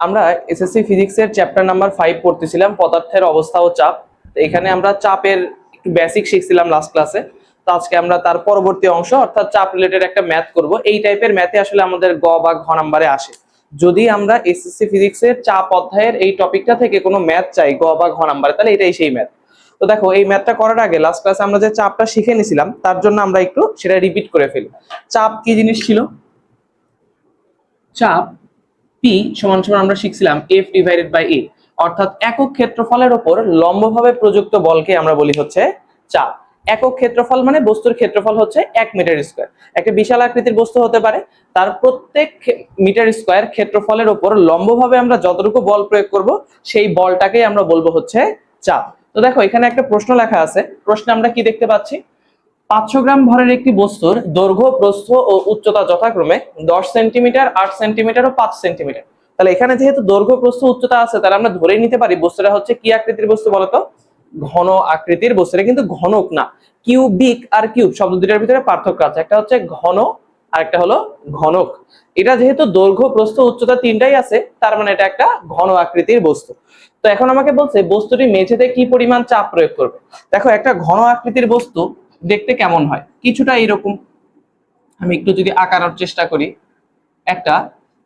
আমরা এসএসসি ফিজিক্সের chapter number five পড়তেছিলাম, পদার্থের অবস্থা ও চাপ। এখানে আমরা চাপের একটু বেসিক শিখছিলাম লাস্ট ক্লাসে তো আজকে আমরা তার পরবর্তী অংশ, অর্থাৎ চাপ রিলেটেড একটা ম্যাথ করব। এই টাইপের ম্যাথে আসলে আমাদের গ বা ঘ নাম্বারে আসে। যদি আমরা এসএসসি ফিজিক্সের চাপ অধ্যায়ের এই টপিকটা থেকে কোনো ম্যাথ চাই, গ বা ঘ নাম্বারে তাহলে এটাই সেই ম্যাথ তো দেখো, এই ম্যাথটা করার আগে লাস্ট ক্লাসে আমরা যে চাপটা শিখে নিছিলাম, তার জন্য আমরা একটু সেটা রিপিট করে ফেলি। চাপ কি জিনিস ছিল? চাপ সমান সমান আমরা শিখছিলাম এফ ডিভাইডেড বাই এ অর্থাৎ একক ক্ষেত্রফলের ওপর লম্বভাবে প্রযুক্ত বলকে আমরা বলি হচ্ছে চাপ। একক ক্ষেত্রফল মানে বস্তুর ক্ষেত্রফল হচ্ছে এক মিটার স্কোয়ার। একটা বিশাল আকৃতির বস্তু হতে পারে, তার প্রত্যেক মিটার স্কোয়ার ক্ষেত্রফলের ওপর লম্বভাবে আমরা যতটুকু বল প্রয়োগ করব, সেই বলটাকেই আমরা বলব হচ্ছে চাপ। তো দেখো, এখানে একটা প্রশ্ন লেখা আছে। প্রশ্নে আমরা কি দেখতে পাচ্ছি? পাঁচশো গ্রাম ভরের একটি বস্তুর দৈর্ঘ্য, প্রস্থ ও উচ্চতা যথাক্রমে দশ সেন্টিমিটার, আট সেন্টিমিটার ও পাঁচ সেন্টিমিটার। তাহলে এখানে যেহেতু দৈর্ঘ্য, প্রস্থ, উচ্চতা আছে, তাহলে আমরা ধরেই নিতে পারি বস্তুটা হচ্ছে কি আকৃতির বস্তু বলতো? ঘন আকৃতির বস্তু। এটা কিন্তু ঘনক না। কিউবিক আর কিউব, শব্দ দুটার ভিতরে পার্থক্য আছে। একটা হচ্ছে ঘন আর একটা হলো ঘনক। এটা যেহেতু দৈর্ঘ্য, প্রস্থ, উচ্চতা তিনটাই আছে, তার মানে এটা একটা ঘন আকৃতির বস্তু। তো এখন আমাকে বলছে, বস্তুটি মেঝেতে কি পরিমাণ চাপ প্রয়োগ করবে? দেখো, একটা ঘন আকৃতির বস্তু দেখতে কেমন হয়? কিছুটা এরকম। আমি একটু যদি আঁকানোর চেষ্টা করি, একটা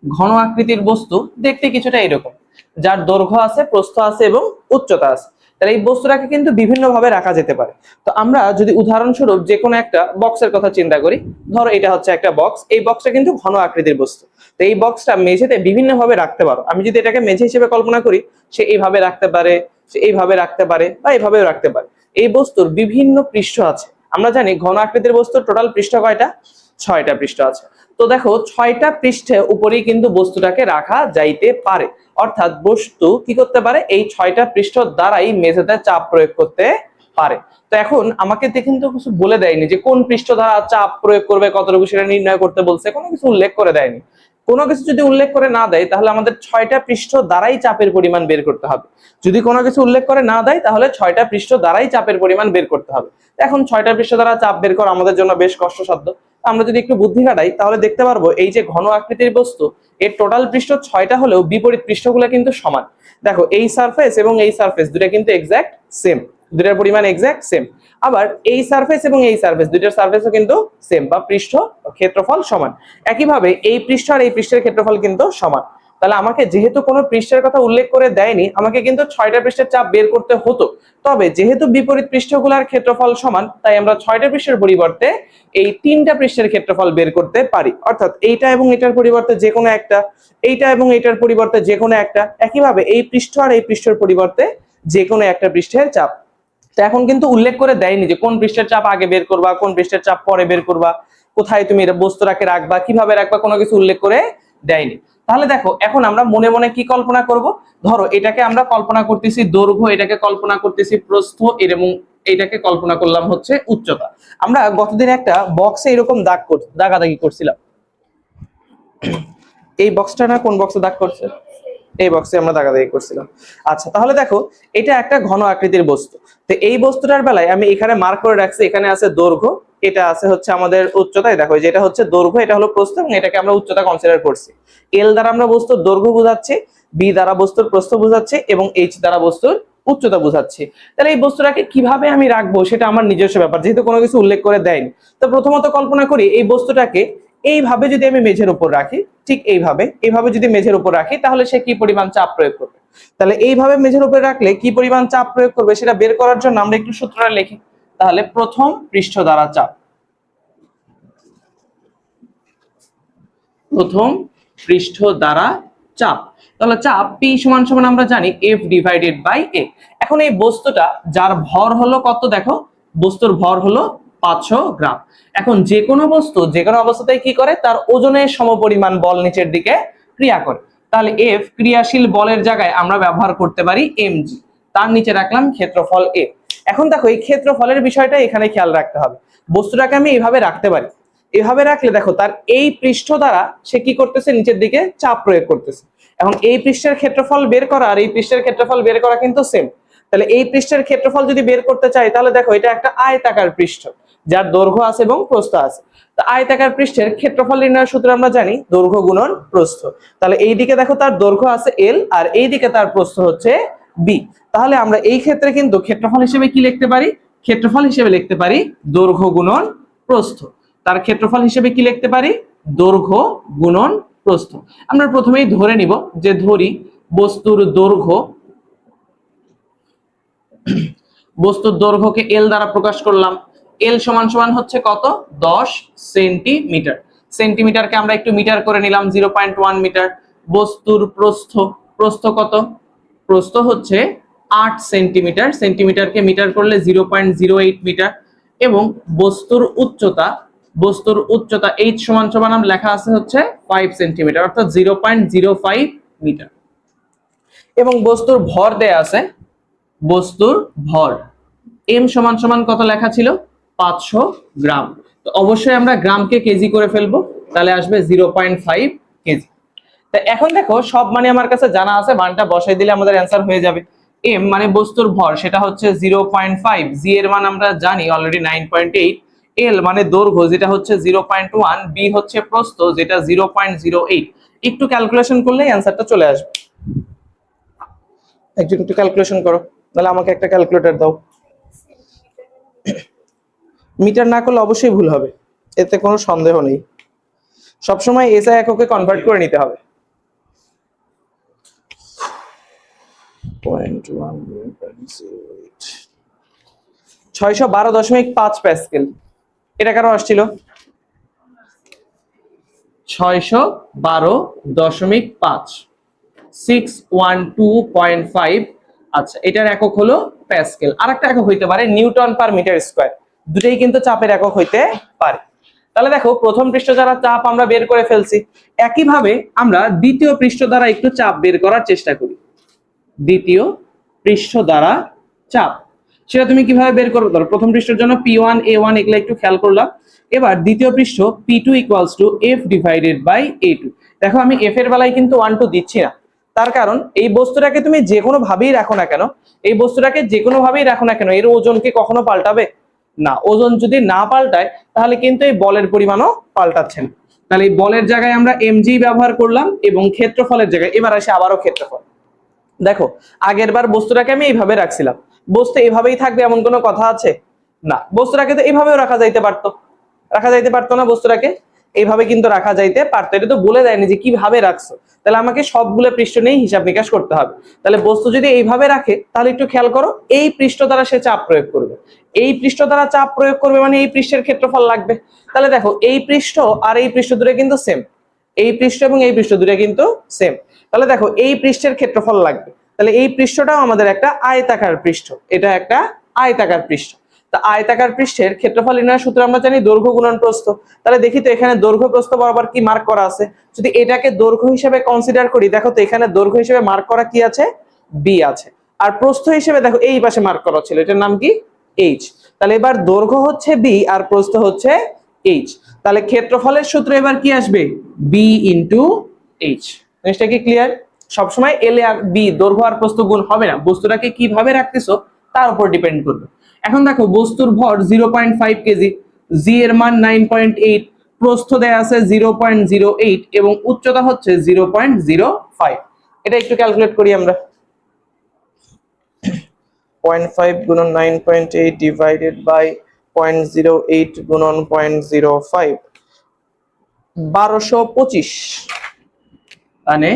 ঘন আকৃতির বস্তু দেখতে কিছুটা এরকম। যার দৈর্ঘ্য আছে, প্রস্থ আছে এবং উচ্চতা আছে। তাহলে এই বস্তুটাকে কিন্তু বিভিন্ন ভাবে রাখা যেতে পারে। তো আমরা যদি উদাহরণস্বরূপ যে কোনো একটা বক্সের কথা চিন্তা করি, ধরো এটা হচ্ছে একটা বক্স, এই বক্সটা কিন্তু ঘন আকৃতির বস্তু। তো এই বক্সটা মেঝেতে বিভিন্ন ভাবে রাখতে পারো। আমি যদি এটাকে মেঝে হিসেবে কল্পনা করি, সে এইভাবে রাখতে পারে, সে এইভাবে রাখতে পারে বা এইভাবেও রাখতে পারে। এই বস্তুর বিভিন্ন পৃষ্ঠ আছে। আমরা জানি ঘন আকৃতির বস্তু টোটাল পৃষ্ঠ কয়টা? ছয়টা পৃষ্ঠ আছে। তো দেখো, ছয়টা পৃষ্ঠে উপরেই কিন্তু বস্তুটাকে রাখা যাইতে পারে। অর্থাৎ বস্তু কি করতে পারে? এই ছয়টা পৃষ্ঠ দ্বারাই মেঝেতে চাপ প্রয়োগ করতে পারে। তো এখন আমাকে কিন্তু কিছু বলে দেয়নি যে কোন পৃষ্ঠ দ্বারা চাপ প্রয়োগ করবে, কতটুকু সেটা নির্ণয় করতে বলছে, কোনো কিছু উল্লেখ করে দেয়নি। কোনো কিছু যদি উল্লেখ করে না দেয়, তাহলে আমাদের ছয়টা পৃষ্ঠ দ্বারাই চাপের পরিমাণ বের করতে হবে। যদি কোনো কিছু উল্লেখ করে না দেয়, তাহলে ছয়টা পৃষ্ঠ দ্বারাই চাপের পরিমাণ বের করতে হবে। এখন ছয়টা পৃষ্ঠ দ্বারা চাপ বের করা আমাদের জন্য বেশ কষ্টসাধ্য। আমরা যদি একটু বুদ্ধি খাটাই, তাহলে দেখতে পারব এই যে ঘন আকৃতির বস্তু, এর টোটাল পৃষ্ঠ ছয়টা হলেও বিপরীত পৃষ্ঠগুলো কিন্তু সমান। দেখো, এই সারফেস এবং এই সারফেস দুটা কিন্তু এক্স্যাক্ট সেম দুটার পরিমাণ এক্স্যাক্ট সেম আবার এই সারফেস এবং এই সারফেস দুইটার সারফেসও কিন্তু সেম বা পৃষ্ঠ ক্ষেত্রফল সমান। একইভাবে এই পৃষ্ঠ আর এই পৃষ্ঠের ক্ষেত্রফল কিন্তু সমান। তাহলে আমাকে যেহেতু কোনো পৃষ্ঠের কথা উল্লেখ করে দেয়নি, আমাকে কিন্তু ছয়টা পৃষ্ঠের চাপ বের করতে হতো। তবে যেহেতু বিপরীত পৃষ্ঠগুলার ক্ষেত্রফল সমান, তাই আমরা ছয়টা পৃষ্ঠের পরিবর্তে এই তিনটা পৃষ্ঠের ক্ষেত্রফল বের করতে পারি। অর্থাৎ এইটা এবং এটার পরিবর্তে যে কোনো একটা, এইটা এবং এটার পরিবর্তে যে কোনো একটা, একইভাবে এই পৃষ্ঠ আর এই পৃষ্ঠের পরিবর্তে যে কোনো একটা পৃষ্ঠের চাপ। তো এখন কিন্তু উল্লেখ করে দেয়নি যে কোন পৃষ্ঠের চাপ আগে বের করবা, কোন পৃষ্ঠের চাপ পরে বের করবা, কোথায় তুমি এটা বস্তুটাকে রাখবা, কীভাবে রাখবা, কোনো কিছু উল্লেখ করে দেয়নি। তাহলে দেখো, এখন আমরা মনে মনে কি কল্পনা করব? ধরো, এটাকে আমরা কল্পনা করতেছি দৈর্ঘ্য, এটাকে কল্পনা করতেছি প্রস্থ এবং এটাকে কল্পনা করলাম হচ্ছে উচ্চতা। আমরা গতদিন একটা বক্সে এরকম দাগ দাগাদাগি করছিলাম। এই বক্সটা না কোন বক্সে দাগ করছে? এই বক্সে আমরা দাগাদাগি করছিলাম। আচ্ছা তাহলে দেখো, এটা একটা ঘন আকৃতির বস্তু। তো এই বস্তুটার বেলায় আমি এখানে মার্ক করে রাখছি, এখানে আছে দৈর্ঘ্য, এটা আছে হচ্ছে আমাদের উচ্চতায় দেখো যেটা হচ্ছে দৈর্ঘ্য, এটা হলো প্রস্থ এবং এটাকে আমরা উচ্চতা কনসিডার করছি। এল দ্বারা আমরা বস্তুর দৈর্ঘ্য বোঝাচ্ছি বি দ্বারা বস্তুর প্রস্থ বোঝাচ্ছি এবং এইচ দ্বারা বস্তুর উচ্চতা বোঝাচ্ছি। তাহলে এই বস্তুটাকে কীভাবে আমি রাখব, সেটা আমার নিজস্ব ব্যাপার, যেহেতু কোনো কিছু উল্লেখ করে দেয়নি। তো প্রথমত কল্পনা করি, এই বস্তুটাকে এইভাবে যদি আমি মেঝের উপর রাখি, ঠিক এইভাবে এইভাবে যদি মেঝের উপর রাখি, তাহলে সে কি পরিমাণ চাপ প্রয়োগ করবে? তাহলে এইভাবে মেঝের উপর রাখলে কি পরিমাণ চাপ প্রয়োগ করবে সেটা বের করার জন্য আমরা একটু সূত্রটা লিখি। তাহলে প্রথম পৃষ্ঠ দ্বারা চাপ। প্রথম পৃষ্ঠ দ্বারা চাপ। তাহলে চাপ পি সমান সমান আমরা জানি এফ ডিভাইডেড বাই এ এখন এই বস্তুটা যার ভর হলো কত দেখো? বস্তুর ভর হলো পাঁচশো গ্রাম। এখন যে কোনো বস্তু, যে কোনো অবস্থাতেই কি করে? তার ওজনের সমপরিমাণ বল নিচের দিকে ক্রিয়া করে। তাহলে এফ ক্রিয়াশীল বলের জায়গায় আমরা ব্যবহার করতে পারি এমজি তার নিচে রাখলাম ক্ষেত্রফল এ এখন দেখো, এই ক্ষেত্রফলের বিষয়টা এখানে খেয়াল রাখতে হবে। বস্তুটাকে আমি এইভাবে রাখতে পারি। এভাবে রাখলে দেখো, তার এই পৃষ্ঠ দ্বারা সে কি করতেছে? নিচের দিকে চাপ প্রয়োগ করতেছে। এখন এই পৃষ্ঠের ক্ষেত্রফল বের করা আর এই পৃষ্ঠের ক্ষেত্রফল বের করা কিন্তু সেম তাহলে এই পৃষ্ঠের ক্ষেত্রফল যদি বের করতে চাই, তাহলে দেখো, এটা একটা আয়তাকার পৃষ্ঠ। যার দৈর্ঘ্য আছে এবং প্রস্থ আছে। আয়তাকার পৃষ্ঠের ক্ষেত্রফল নির্ণয়ের সূত্র আমরা জানি দৈর্ঘ্য গুণন প্রস্থ। তাহলে এই দিকে দেখো তার দৈর্ঘ্য আছে এল আর এই দিকে তার প্রস্থ হচ্ছে বি তাহলে আমরা এই ক্ষেত্রে কিন্তু ক্ষেত্রফল হিসেবে কি লিখতে পারি? ক্ষেত্রফল হিসেবে লিখতে পারি দৈর্ঘ্য গুণন প্রস্থ। তার ক্ষেত্রফল হিসেবে কি লিখতে পারি? দৈর্ঘ্য গুণন প্রস্থ। আমরা প্রথমেই ধরে নিব যে ধরি বস্তুর দৈর্ঘ্য বস্তুর দৈর্ঘ্যকে এল দ্বারা প্রকাশ করলাম। এল সমান সমান হচ্ছে কত? দশ সেন্টিমিটার। সেন্টিমিটারকে আমরা একটু মিটার করে নিলাম জিরো পয়েন্ট ওয়ান মিটার। বস্তুর প্রস্থ প্রস্থ কত? প্রস্থ হচ্ছে আট সেন্টিমিটার। সেন্টিমিটারকে মিটার করলে zero point zero eight metre এবং বস্তুর উচ্চতা বস্তুর উচ্চতা এইচ সমান সমান লেখা আছে হচ্ছে ফাইভ সেন্টিমিটার, অর্থাৎ zero point zero five metre. এবং বস্তুর ভর দেয়া আছে, বস্তুর ভর। এম সমান সমান কত লেখা ছিল? পাঁচশো গ্রাম। তো অবশ্যই আমরা গ্রামকে কেজি করে ফেলব, তাহলে আসবে জিরো পয়েন্ট ফাইভ কেজি। তা এখন দেখো, সব মানে আমার কাছে জানা আছে, মানটা বসাই দিলে আমাদের অ্যান্সার হয়ে যাবে। এম মানে বস্তুর ভর, সেটা হচ্ছে জিরো পয়েন্ট ফাইভ। জি এর মান আমরা জানি already nine point eight L মানে দৈর্ঘ্য, যেটা হচ্ছে জিরো পয়েন্ট ওয়ান। বি হচ্ছে প্রস্থ, যেটা জিরো পয়েন্ট জিরো এইট একটু ক্যালকুলেশন করলেই অ্যান্সারটা চলে আসবে। একজন একটু ক্যালকুলেশন করো তাহলে আমাকে একটা ক্যালকুলেটর দাও। মিটার না করলে অবশ্যই ভুল হবে। এতে কোনো সন্দেহ নেই। সবসময় এসআই এককে কনভার্ট করে নিতে হবে। ছয়শো বারো দশমিক পাঁচ প্যাসকেল। এটা কারও আসছিল? ছয়শো বারো দশমিক পাঁচ। Six one two point five আচ্ছা এটার একক হলো প্যাসকেল। আর একটা একক হইতে পারে নিউটন পার মিটার স্কোয়ার। দুটোই কিন্তু চাপের একক হইতে পারে। তাহলে দেখো, প্রথম পৃষ্ঠ দ্বারা চাপ আমরা বের করে ফেলছি, একইভাবে আমরা দ্বিতীয় পৃষ্ঠ দ্বারা একটু চাপ বের করার চেষ্টা করি। দ্বিতীয় পৃষ্ঠ দ্বারা চাপ। সেটা তুমি কীভাবে বের করবে? ধরো, প্রথম পৃষ্ঠের জন্য পি ওয়ান এ ওয়ান এগুলো একটু খেয়াল করলাম। এবার দ্বিতীয় পৃষ্ঠ P two equals two F divided by A two দেখো, আমি এফ এর বেলায় কিন্তু ওয়ান টু দিচ্ছি না। তার কারণ, এই বস্তুটাকে তুমি যে কোনো ভাবেই রাখো না কেন, এই বস্তুটাকে যে কোনো ভাবেই রাখো না কেন, এর ওজনকে কখনো পাল্টাবে? না, ওজন যদি না পাল্টায়, তাহলে কিন্তু এই বলের পরিমাণও পাল্টাচ্ছেন। তাহলে এই বলের জায়গায় আমরা এমজি ব্যবহার করলাম এবং ক্ষেত্রফলের জায়গায়, এবার আসে আবারও ক্ষেত্রফল। দেখো আগের বার বস্তুটাকে আমি এইভাবে রাখছিলাম। বস্তু এভাবেই থাকবে, এমন কোনো কথা আছে? না, বস্তুটাকে তো এইভাবেও রাখা যাইতে পারতো। রাখা যাইতে পারতো না বস্তুটাকে? এইভাবে কিন্তু রাখা যাইতে পারতো। এটা তো বলে দেয়নি যে কীভাবে রাখছো। তাহলে আমাকে সবগুলো পৃষ্ঠ নিয়েই হিসাব নিকাশ করতে হবে। তাহলে বস্তু যদি এইভাবে রাখে, তাহলে একটু খেয়াল করো, এই পৃষ্ঠ দ্বারা সে চাপ প্রয়োগ করবে। এই পৃষ্ঠ দ্বারা চাপ প্রয়োগ করবে মানে এই পৃষ্ঠের ক্ষেত্রফল লাগবে। তাহলে দেখো, এই পৃষ্ঠ আর এই পৃষ্ঠ দূরে কিন্তু সেম এই পৃষ্ঠ এবং এই পৃষ্ঠ দূরে কিন্তু সেম তাহলে দেখো, এই পৃষ্ঠের ক্ষেত্রফল লাগবে। তাহলে এই পৃষ্ঠটাও আমাদের একটা আয়তাকার পৃষ্ঠ। এটা একটা আয়তাকার পৃষ্ঠ। আয়তাকার পৃষ্ঠের ক্ষেত্রফল নির্ণয়ের সূত্র আমরা জানি দৈর্ঘ্য গুণন প্রস্থ। তাহলে দেখি তো এখানে দৈর্ঘ্য প্রস্থ বরাবর কি মার্ক করা আছে? যদি এটাকে দৈর্ঘ্য হিসেবে কনসিডার করি, দেখো তো এখানে দৈর্ঘ্য হিসেবে মার্ক করা কি আছে? বি আছে। আর প্রস্থ হিসেবে দেখো, এই পাশে মার্ক করা ছিল, এটার নাম কি? এইচ তাহলে এবার দৈর্ঘ্য হচ্ছে বি আর প্রস্থ হচ্ছে এইচ তাহলে ক্ষেত্রফলের সূত্র এবার কি আসবে? বি ইন্টু এইচ জিনিসটা কি ক্লিয়ার সবসময় এল আর বি দৈর্ঘ্য আর প্রস্থ গুণ হবে না। বস্তুটাকে কীভাবে রাখতেছো, তার উপর ডিপেন্ড করবে। এখন দেখো বস্তুর ভর zero point five K G G এর মান নাইন পয়েন্ট এইট প্রস্থ দেয়া আছে জিরো পয়েন্ট জিরো এইট এবং উচ্চতা হচ্ছে জিরো পয়েন্ট জিরো ফাইভ এটা একটু ক্যালকুলেট করি আমরা। পয়েন্ট ফাইভ গুণন nine point eight divided by point zero eight গুণন পয়েন্ট জিরো ফাইভ বারোশো পঁচিশ। মানে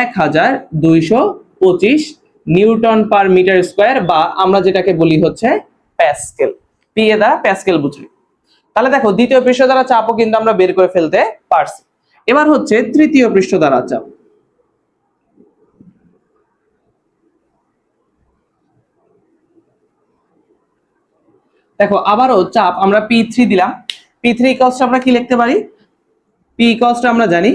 এক হাজার দুইশো পঁচিশ নিউটন পার মিটার স্কোয়ার বা আমরা যেটাকে বলি হচ্ছে প্যাসকেল পি এ দ্বারা প্যাসকেল বুঝি তাহলে দেখো, দ্বিতীয় পৃষ্ঠ দ্বারা চাপও কিন্তু আমরা বের করে ফেলতে পারছি। এবার হচ্ছে তৃতীয় পৃষ্ঠ দ্বারা চাপ। দেখো, আবারও চাপ আমরা পি থ্রি দিলাম। পি থ্রি ইকলস আমরা কি লিখতে পারি? পি ইকলস আমরা জানি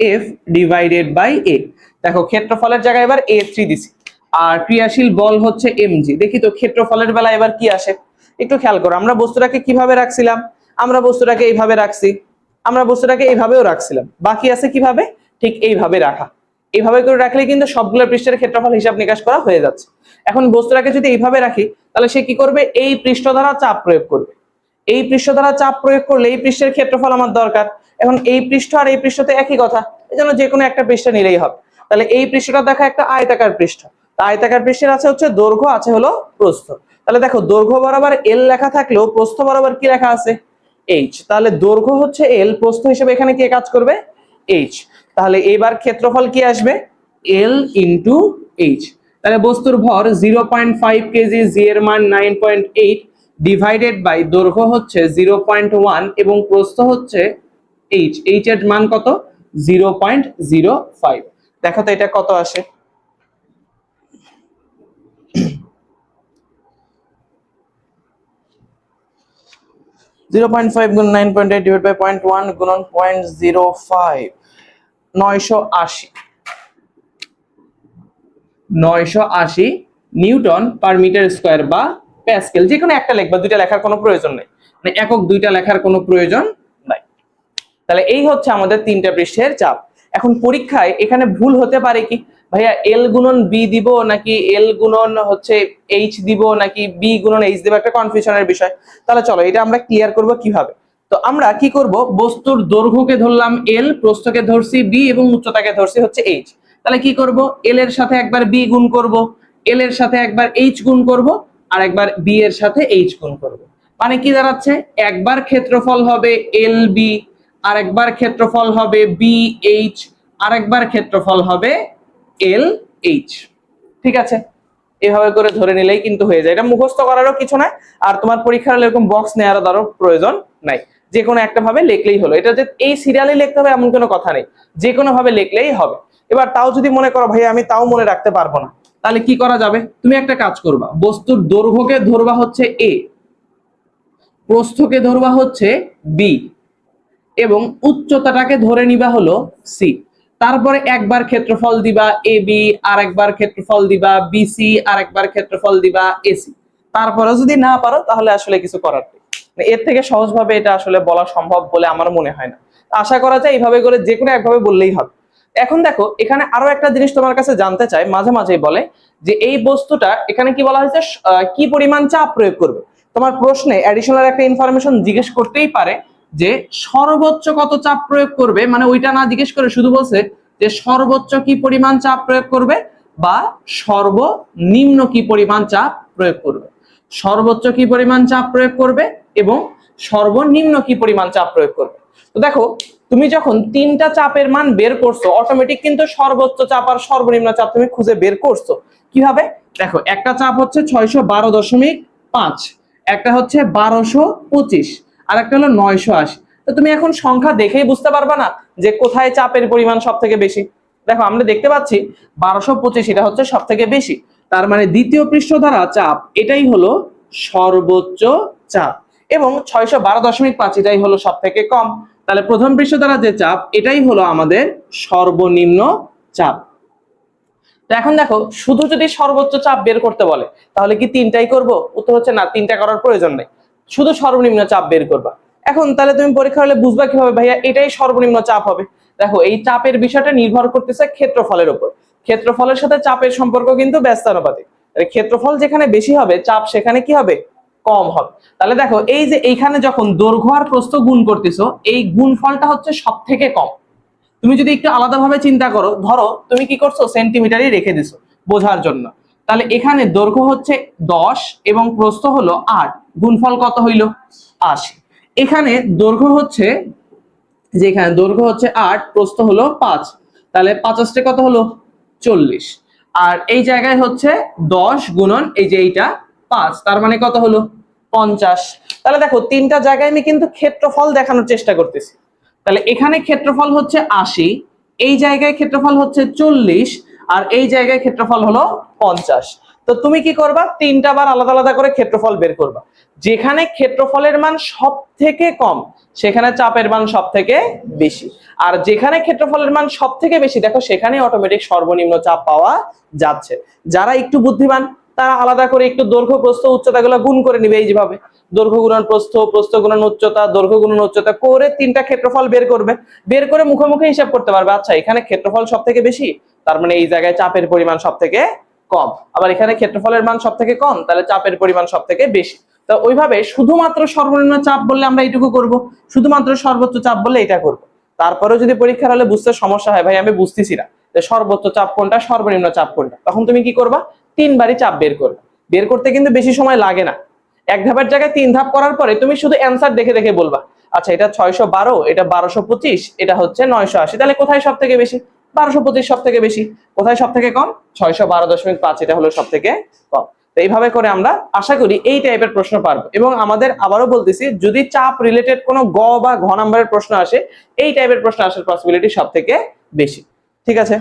এফ ডিভাইডেড বাই এ। দেখো, ক্ষেত্রফলের জায়গায় এবার এ থ্রি দিছি। আর ক্রিয়াশীল বল হচ্ছে এমজি দেখি তো ক্ষেত্রফলের বেলা এবার কি আসে? একটু খেয়াল করো, আমরা বস্তুটাকে কীভাবে রাখছিলাম? আমরা বস্তুটাকে এইভাবে রাখছি। আমরা বস্তুটাকে এইভাবেও রাখছিলাম। বাকি আছে কীভাবে? ঠিক এইভাবে রাখা। এইভাবে করে রাখলে কিন্তু সবগুলো পৃষ্ঠের ক্ষেত্রফল হিসাব নিকাশ করা হয়ে যাচ্ছে। এখন বস্তুটাকে যদি এইভাবে রাখি, তাহলে সে কি করবে? এই পৃষ্ঠ দ্বারা চাপ প্রয়োগ করবে। এই পৃষ্ঠ দ্বারা চাপ প্রয়োগ করলে এই পৃষ্ঠের ক্ষেত্রফল আমার দরকার। এখন এই পৃষ্ঠ আর এই পৃষ্ঠতে একই কথা। এই জন্য যে কোনো একটা পৃষ্ঠ নিলেই হবে। তাহলে এই পৃষ্ঠটা দেখা একটা আয়তাকার পৃষ্ঠ। আয়তাকার পৃষ্ঠের আছে হচ্ছে দৈর্ঘ্য, আছে হলো প্রস্থ। তাহলে দেখো, দৈর্ঘ্য বরাবর এল লেখা থাকলেও প্রস্থ বরাবর কি লেখা আছে? এইচ তাহলে দৈর্ঘ্য হচ্ছে এল প্রস্থ হিসেবে এখানে কে কাজ করবে? এইচ তাহলে এবার ক্ষেত্রফল কি আসবে? এল ইন্টু এইচ তাহলে বস্তুর ভর zero point five kg g এর মান nine point eight divided by দৈর্ঘ্য হচ্ছে জিরো পয়েন্ট ওয়ান এবং প্রস্থ হচ্ছে এইচ এইচ এর মান কত? জিরো পয়েন্ট জিরো ফাইভ দেখো তো এটা কত আসে? পয়েন্ট ওয়ান পয়েন্ট নয়শো আশি। নিউটন পার মিটার স্কোয়ার বা দুইটা লেখার কোনো প্রয়োজন নেই। মানে একক দুইটা লেখার কোনো প্রয়োজন নাই। তাহলে এই হচ্ছে আমাদের তিনটা পৃষ্ঠের চাপ। এখন পরীক্ষায় এখানে ভুল হতে পারে কি? ভাইয়া এল গুণন বি দিব নাকি এল গুণন হচ্ছে এইচ দিব নাকি বি গুণন এইচ দিব? একটা কনফিউশনের বিষয়। তাহলে চলো, এটা আমরা ক্লিয়ার করব কীভাবে। তো আমরা কি করব? বস্তুর দৈর্ঘ্যকে ধরলাম এল প্রস্থকে ধরছি বি এবং উচ্চতাকে ধরছি হচ্ছে এইচ তাহলে কি করব? এল এর সাথে একবার বি গুণ করব। এল এর সাথে একবার এইচ গুণ করব। আর একবার বি এর সাথে এইচ গুণ করব। মানে কি দাঁড়াচ্ছে? একবার ক্ষেত্রফল হবে এল বি আর একবার ক্ষেত্রফল হবে বি এইচ আর একবার ক্ষেত্রফল হবে এল এইচ ঠিক আছে? এভাবে করে ধরে নিলেই কিন্তু হয়ে যায়। এটা মুখস্থ করারও কিছু নাই, আর তোমার পরীক্ষার এরকম বক্স নেওয়ার দ্বারও প্রয়োজন নাই। যে কোনো একটা ভাবে লিখলেই হলো। এটা যে এই সিরিয়ালে লিখতে হবে এমন কোনো কথা নেই। যে কোনো ভাবে লিখলেই হবে। এবার তাও যদি মনে করো ভাই আমি তাও মনে রাখতে পারব না। তাহলে কি করা যাবে? তুমি একটা কাজ করবা। বস্তুর দৈর্ঘ্যকে ধরবা হচ্ছে এ প্রস্থকে ধরবা হচ্ছে বি এবং উচ্চতাটাকে ধরে নিবা হলো সি তারপরে একবার ক্ষেত্রফল দিবা এ বি আর একবার ক্ষেত্রফল দিবা বিসি আর একবার ক্ষেত্রফল দিবা এসি তারপরে যদি না পারো, তাহলে আসলে কিছু করার নেই। মানে এর থেকে সহজভাবে এটা আসলে বলা সম্ভব বলে আমার মনে হয় না। আশা করা যায় এইভাবে করে যে কোনো একভাবে বললেই হবে। এখন দেখো, এখানে আরও একটা জিনিস তোমার কাছে জানতে চাই, মাঝে মাঝেই বলে, যে এই বস্তুটা এখানে কি বলা হয়েছে? কি পরিমাণ চাপ প্রয়োগ করবে? তোমার প্রশ্নে অ্যাডিশনাল একটা ইনফরমেশন জিজ্ঞেস করতেই পারে। যে সর্বোচ্চ কত চাপ প্রয়োগ করবে? মানে ওইটা না জিজ্ঞেস করে শুধু বলছে যে সর্বোচ্চ কি পরিমাণ চাপ প্রয়োগ করবে বা সর্বনিম্ন কি পরিমাণ চাপ প্রয়োগ করবে? সর্বোচ্চ কি পরিমাণ চাপ প্রয়োগ করবে এবং সর্বনিম্ন কি পরিমাণ চাপ প্রয়োগ করবে? তো দেখো, তুমি যখন তিনটা চাপের মান বের করছ অটোমেটিক কিন্তু সর্বোচ্চ চাপ আর সর্বনিম্ন চাপ তুমি খুঁজে বের করছ। কীভাবে? দেখো, একটা চাপ হচ্ছে ছয়শো বারো দশমিক পাঁচ, একটা হচ্ছে বারোশো পঁচিশ। আর একটা হলো নয়শো আশি। তো তুমি এখন সংখ্যা দেখেই বুঝতে পারবা না যে কোথায় চাপের পরিমাণ সব থেকে বেশি। দেখো, আমরা দেখতে পাচ্ছি বারোশো পঁচিশ এটা হচ্ছে সব থেকে বেশি। তার মানে দ্বিতীয় পৃষ্ঠ দ্বারা চাপ, এটাই হলো সর্বোচ্চ চাপ। এবং ছয়শো বারো দশমিক পাঁচ এটাই হলো সব থেকে কম। তাহলে প্রথম পৃষ্ঠ দ্বারা যে চাপ, এটাই হলো আমাদের সর্বনিম্ন চাপ। তো এখন দেখো, শুধু যদি সর্বোচ্চ চাপ বের করতে বলে, তাহলে কি তিনটাই করব? উত্তর হচ্ছে না, তিনটা করার প্রয়োজন নেই। শুধু সর্বনিম্ন চাপ বের করবা। এখন তাহলে তুমি পরীক্ষা হলে বুঝবা কীভাবে, ভাইয়া, এটাই সর্বনিম্ন চাপ হবে। দেখো, এই চাপের বিষয়টা নির্ভর করতেছে ক্ষেত্রফলের উপর। ক্ষেত্রফলের সাথে চাপের সম্পর্ক কিন্তু ব্যস্তানুপাতিক। ক্ষেত্রফল যেখানে বেশি হবে, চাপ সেখানে কি হবে? কম হবে। তাহলে দেখো, এই যে এইখানে যখন দৈর্ঘ্য আর প্রস্থ গুণ করতেছো, এই গুণফলটা হচ্ছে সব থেকে কম। তুমি যদি একটু আলাদাভাবে চিন্তা করো, ধরো তুমি কি করছ, সেন্টিমিটারই রেখে দিছো বোঝার জন্য। তাহলে এখানে দৈর্ঘ্য হচ্ছে দশ এবং প্রস্থ হলো আট। গুণফল কত হইল? আশি। এখানে দৈর্ঘ্য হচ্ছে, যে এখানে দৈর্ঘ্য হচ্ছে আট, প্রস্থ হলো পাঁচ। তাহলে পাঁচাশটা কত হলো? চল্লিশ। আর এই জায়গায় হচ্ছে দশ গুণন এই যে এইটা পাঁচ, তার মানে কত হলো? পঞ্চাশ। তাহলে দেখো, তিনটা জায়গায় আমি কিন্তু ক্ষেত্রফল দেখানোর চেষ্টা করতেছি। তাহলে এখানে ক্ষেত্রফল হচ্ছে আশি, এই জায়গায় ক্ষেত্রফল হচ্ছে চল্লিশ আর এই জায়গায় ক্ষেত্রফল হলো পঞ্চাশ। তো তুমি কি করবা? তিনটা বার আলাদা আলাদা করে ক্ষেত্রফল বের করবা। যেখানে ক্ষেত্রফলের মান সব থেকে কম, সেখানে চাপের মান সব থেকে বেশি। আর যেখানে ক্ষেত্রফলের মান সব থেকে বেশি, দেখো সেখানে অটোমেটিক সর্বনিম্ন চাপ পাওয়া যাচ্ছে। যারা একটু বুদ্ধিমান তারা আলাদা করে একটু দৈর্ঘ্য, প্রস্থ, উচ্চতা গুলো গুণ করে নিবে এই যেভাবে দৈর্ঘ্য গুণন, প্রস্থ প্রস্থ গুণন, উচ্চতা, দৈর্ঘ্য গুণন, উচ্চতা করে তিনটা ক্ষেত্রফল বের করবে। বের করে মুখে মুখে হিসাব করতে পারবে। আচ্ছা এখানে ক্ষেত্রফল সব থেকে বেশি? তার মানে এই জায়গায় চাপের পরিমাণ সব থেকে কম। আবার এখানে ক্ষেত্রফলের মান সব থেকে কম, তাহলে চাপের পরিমাণ সব থেকে বেশি। তো ওইভাবে শুধুমাত্র সর্বনিম্ন চাপ বললে আমরা এইটুকু করব। শুধুমাত্র সর্বোচ্চ চাপ বললে এটা করব। তারপরেও যদি পরীক্ষার হলে বুঝতে সমস্যা হয়, ভাই, আমি বুঝতেছি না যে সর্বোচ্চ চাপ কোনটা, সর্বনিম্ন চাপ কোনটা। তখন তুমি কি করবা? তিনবারই চাপ বের করবে বের করতে কিন্তু বেশি সময় লাগে না। এক ধাপের জায়গায় তিন ধাপ করার পরে তুমি শুধু অ্যান্সার দেখে দেখে বলবা আচ্ছা এটা ছয়শো বারো, এটা বারোশো পঁচিশ, এটা হচ্ছে নয়শো আশি, তাহলে কোথায় সব থেকে বেশি? বারোশো পঁচিশ সব থেকে বেশি। কোথায় সব থেকে কম? ছয়শো বারো দশমিক পাঁচ, এটা হলো সব থেকে কম। তো এইভাবে করে আমরা আশা করি এই টাইপের প্রশ্ন পারব। এবং আমাদের আবারও বলতেছি, যদি চাপ রিলেটেড কোনো গ বা ঘ নাম্বারের প্রশ্ন আসে, এই টাইপের প্রশ্ন আসার পসিবিলিটি সব থেকে বেশি। ঠিক আছে?